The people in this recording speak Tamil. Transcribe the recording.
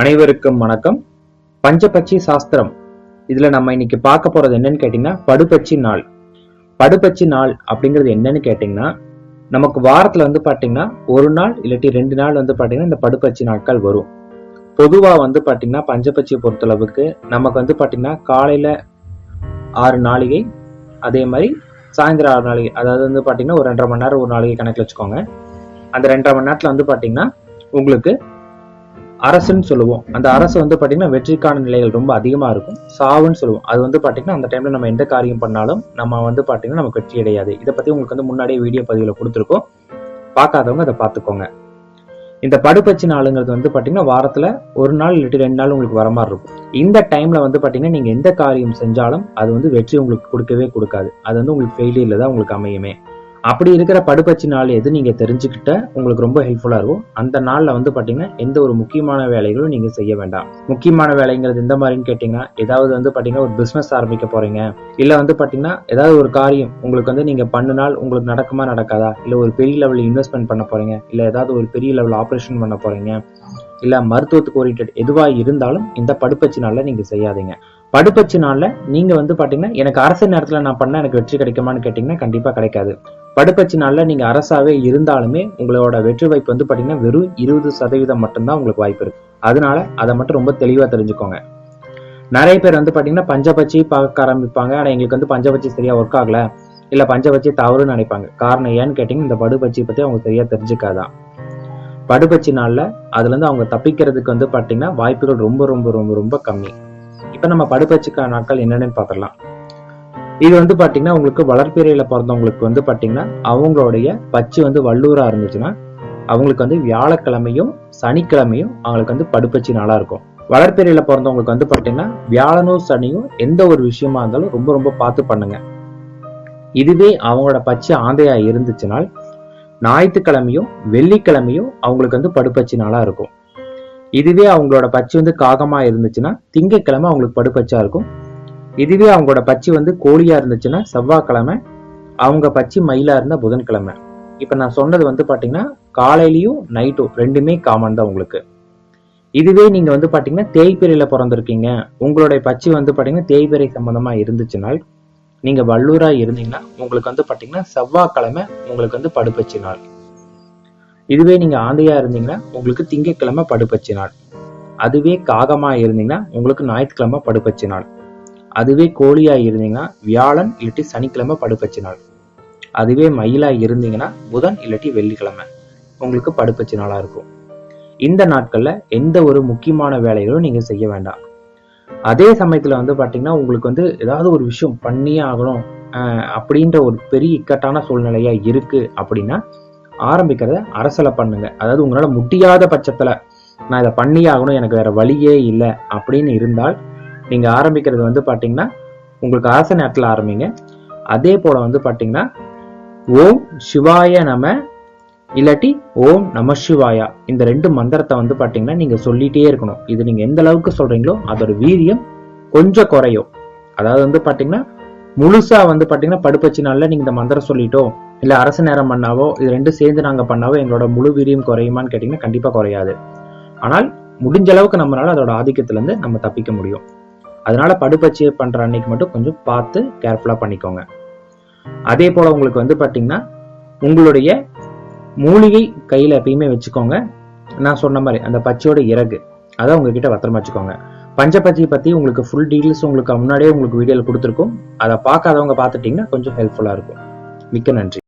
அனைவருக்கும் வணக்கம். பஞ்சபட்சி சாஸ்திரம். இதுல நம்ம இன்னைக்கு பார்க்க போறது என்னன்னு கேட்டீங்கன்னா படுபட்சி நாள். படுபட்சி நாள் அப்படிங்கிறது என்னன்னு கேட்டீங்கன்னா நமக்கு வாரத்துல வந்து பாத்தீங்கன்னா ஒரு நாள் இல்லாட்டி ரெண்டு நாள் வந்து பாத்தீங்கன்னா இந்த படுபட்சி நாட்கள் வரும். பொதுவா வந்து பாத்தீங்கன்னா பஞ்சபட்சியை பொறுத்தளவுக்கு நமக்கு வந்து பாத்தீங்கன்னா காலையில ஆறு நாளிகை அதே மாதிரி சாயந்தரம் ஆறு நாளிகை அதாவது வந்து பாத்தீங்கன்னா ஒரு ரெண்டரை மணி நேரம் ஒரு நாளிகை கணக்கில் வச்சுக்கோங்க. அந்த ரெண்டரை மணி நேரத்துல வந்து பாத்தீங்கன்னா உங்களுக்கு அரசுன்னு சொல்லுவோம். அந்த அரசு வந்து பார்த்தீங்கன்னா வெற்றிக்கான நிலைகள் ரொம்ப அதிகமாக இருக்கும். சாவுன்னு சொல்லுவோம். அது வந்து பார்த்தீங்கன்னா அந்த டைம்ல நம்ம எந்த காரியம் பண்ணாலும் நம்ம வந்து பார்த்தீங்கன்னா நமக்கு வெற்றி அடையாது. இதை பத்தி உங்களுக்கு வந்து முன்னாடியே வீடியோ பதிவில் கொடுத்துருக்கோம். பார்க்காதவங்க அதை பார்த்துக்கோங்க. இந்த படுபட்சி நாளுங்கிறது வந்து பார்த்தீங்கன்னா வாரத்தில் ஒரு நாள் இல்லாட்டி ரெண்டு நாள் உங்களுக்கு வர மாதிரி இருக்கும். இந்த டைம்ல வந்து பார்த்தீங்கன்னா நீங்க எந்த காரியம் செஞ்சாலும் அது வந்து வெற்றி உங்களுக்கு கொடுக்கவே கொடுக்காது. அது வந்து உங்களுக்கு ஃபெயிலியர்ல தான் உங்களுக்கு அமையுமே. அப்படி இருக்கிற படுப்பச்சி நாள் எது நீங்கள் தெரிஞ்சுக்கிட்ட உங்களுக்கு ரொம்ப ஹெல்ப்ஃபுல்லாக இருக்கும். அந்த நாளில் வந்து பார்த்தீங்கன்னா எந்த ஒரு முக்கியமான வேலைகளும் நீங்கள் செய்ய வேண்டாம். முக்கியமான வேலைங்கிறது எந்த மாதிரின்னு கேட்டிங்கன்னா ஏதாவது வந்து பார்த்தீங்கன்னா ஒரு பிஸ்னஸ் ஆரம்பிக்க போகிறீங்க இல்லை வந்து பார்த்தீங்கன்னா ஏதாவது ஒரு காரியம் உங்களுக்கு வந்து நீங்கள் பண்ணினால் உங்களுக்கு நடக்குமா நடக்காதா? இல்லை ஒரு பெரிய லெவலில் இன்வெஸ்ட்மெண்ட் பண்ண போகிறீங்க இல்லை ஏதாவது ஒரு பெரிய லெவல் ஆப்ரேஷன் பண்ண போகிறீங்க இல்லை மருத்துவத்துக்கு ஓரியன்ட் எதுவாக இருந்தாலும் இந்த படுப்பச்சு நாளில் நீங்கள் செய்யாதீங்க. படுப்பச்சு நாளில் நீங்க வந்து பாத்தீங்கன்னா எனக்கு அரசு நேரத்துல நான் பண்ண எனக்கு வெற்றி கிடைக்குமான்னு கேட்டீங்கன்னா கண்டிப்பா கிடைக்காது. படுப்பச்சினால நாள்ல நீங்க அரசாவே இருந்தாலுமே உங்களோட வெற்றி வாய்ப்பு வந்து பாத்தீங்கன்னா வெறும் இருபது சதவீதம் மட்டும்தான் உங்களுக்கு வாய்ப்பு இருக்கு. அதனால அதை மட்டும் ரொம்ப தெளிவா தெரிஞ்சுக்கோங்க. நிறைய பேர் வந்து பாத்தீங்கன்னா பஞ்சபட்சி பார்க்க ஆரம்பிப்பாங்க. ஆனா எங்களுக்கு வந்து பஞ்சபட்சி சரியா ஒர்க் ஆகல. இல்ல பஞ்சபட்சி தவறுன்னு நினைப்பாங்க. காரணம் ஏன்னு கேட்டீங்கன்னா இந்த படுபட்சி பத்தி அவங்க சரியா தெரிஞ்சுக்காதான் படுபட்சி நாள்ல அதுல இருந்து அவங்க தப்பிக்கிறதுக்கு வந்து பாத்தீங்கன்னா வாய்ப்புகள் ரொம்ப ரொம்ப ரொம்ப ரொம்ப கம்மி. இப்ப நம்ம படுபட்சிக்கான நாட்கள் என்னென்னு பார்த்துடலாம் இது வந்து பாத்தீங்கன்னா உங்களுக்கு வளர்ப்பிறையில பிறந்தவங்களுக்கு வந்து பாத்தீங்கன்னா அவங்களுடைய பச்சு வந்து வல்லூரா இருந்துச்சுன்னா அவங்களுக்கு வந்து வியாழக்கிழமையும் சனிக்கிழமையும் அவங்களுக்கு வந்து படுப்பச்சி நாளா இருக்கும். வளர்ப்பிறையில பிறந்தவங்களுக்கு வந்து பாத்தீங்கன்னா வியாழனும் சனியும் எந்த ஒரு விஷயமா இருந்தாலும் ரொம்ப ரொம்ப பார்த்து பண்ணுங்க. இதுவே அவங்களோட பச்சை ஆந்தையா இருந்துச்சுனால் ஞாயிற்றுக்கிழமையும் வெள்ளிக்கிழமையும் அவங்களுக்கு வந்து படுப்பச்சி நாளா இருக்கும். இதுவே அவங்களோட பச்சை வந்து காகமா இருந்துச்சுன்னா திங்கக்கிழமை அவங்களுக்கு படுப்பச்சா இருக்கும். இதுவே அவங்களோட பச்சி வந்து கோழியா இருந்துச்சுன்னா செவ்வாய்க்கிழமை அவங்க பச்சி மயிலா இருந்தா புதன்கிழமை. இப்ப நான் சொன்னது வந்து பாத்தீங்கன்னா காலையிலயும் நைட்டும் ரெண்டுமே காமன் தான் உங்களுக்கு. இதுவே நீங்க வந்து பாத்தீங்கன்னா தேய்பிரையில பிறந்திருக்கீங்க. உங்களுடைய பச்சி வந்து பாத்தீங்கன்னா தேய்பிரை சம்பந்தமா இருந்துச்சுனால் நீங்க வள்ளூரா இருந்தீங்கன்னா உங்களுக்கு வந்து பாத்தீங்கன்னா செவ்வாய்க்கிழமை உங்களுக்கு வந்து படுப்பச்சி நாள். இதுவே நீங்க ஆந்தையா இருந்தீங்கன்னா உங்களுக்கு திங்கட்கிழமை படுப்பச்சி நாள். அதுவே காகமா இருந்தீங்கன்னா உங்களுக்கு ஞாயிற்றுக்கிழமை படுப்பச்சி நாள். அதுவே கோழியா இருந்தீங்கன்னா வியாழன் இல்லாட்டி சனிக்கிழமை படுப்பச்சி நாள் அதுவே மயிலா இருந்தீங்கன்னா புதன் இல்லாட்டி வெள்ளிக்கிழமை. உங்களுக்கு படுப்பச்சி நாளாக இருக்கும். இந்த நாட்கள்ல எந்த ஒரு முக்கியமான வேலைகளும் நீங்கள் செய்ய வேண்டாம். அதே சமயத்தில் வந்து பார்த்தீங்கன்னா உங்களுக்கு வந்து ஏதாவது ஒரு விஷயம் பண்ணியே ஆகணும் ஆஹ் அப்படின்ற ஒரு பெரிய இக்கட்டான சூழ்நிலையா இருக்கு அப்படின்னா ஆரம்பிக்கிறத அரசலை பண்ணுங்க. அதாவது உங்களால் முடியாத பட்சத்துல நான் இதை பண்ணியே ஆகணும் எனக்கு வேற வழியே இல்லை அப்படின்னு இருந்தால் நீங்கள் ஆரம்பிக்கிறது வந்து பார்த்தீங்கன்னா உங்களுக்கு அரச நேரத்தில் ஆரம்பிங்க. அதே போல் வந்து பார்த்தீங்கன்னா ஓம் சிவாய நம இல்லாட்டி ஓம் நம சிவாயா. இந்த ரெண்டு மந்திரத்தை வந்து பார்த்தீங்கன்னா நீங்கள் சொல்லிகிட்டே இருக்கணும். இது நீங்கள் எந்த அளவுக்கு சொல்கிறீங்களோ அதோட வீரியம் கொஞ்சம் குறையும். அதாவது வந்து பார்த்தீங்கன்னா முழுசாக வந்து பார்த்தீங்கன்னா படுப்பச்சு நாளில் நீங்கள் இந்த மந்திரம் சொல்லிட்டோம் இல்லை அரசு நேரம் பண்ணாவோ இது ரெண்டும் சேர்ந்து நாங்கள் பண்ணாவோ எங்களோட முழு வீரியம் குறையுமான்னு கேட்டிங்கன்னா கண்டிப்பாக குறையாது. ஆனால் முடிஞ்ச அளவுக்கு நம்மளால அதோட ஆதிக்கத்துலேருந்து நம்ம தப்பிக்க முடியும். அதனால படுப்பச்சு பண்ற அன்னைக்கு மட்டும் கொஞ்சம் பார்த்து கேர்ஃபுல்லா பண்ணிக்கோங்க. அதே போல உங்களுக்கு வந்து பாத்தீங்கன்னா உங்களுடைய மூலிகை கையில எப்பயுமே வச்சுக்கோங்க. நான் சொன்ன மாதிரி அந்த பச்சையோட இறகு அதை உங்ககிட்ட பத்திரமா வச்சுக்கோங்க. பஞ்சபட்சியை பத்தி உங்களுக்கு ஃபுல் டீடைல்ஸ் உங்களுக்கு முன்னாடியே உங்களுக்கு வீடியோல கொடுத்துருக்கோம். அதை பார்க்காதவங்க பார்த்துட்டீங்கன்னா கொஞ்சம் ஹெல்ப்ஃபுல்லா இருக்கும். மிக்க நன்றி.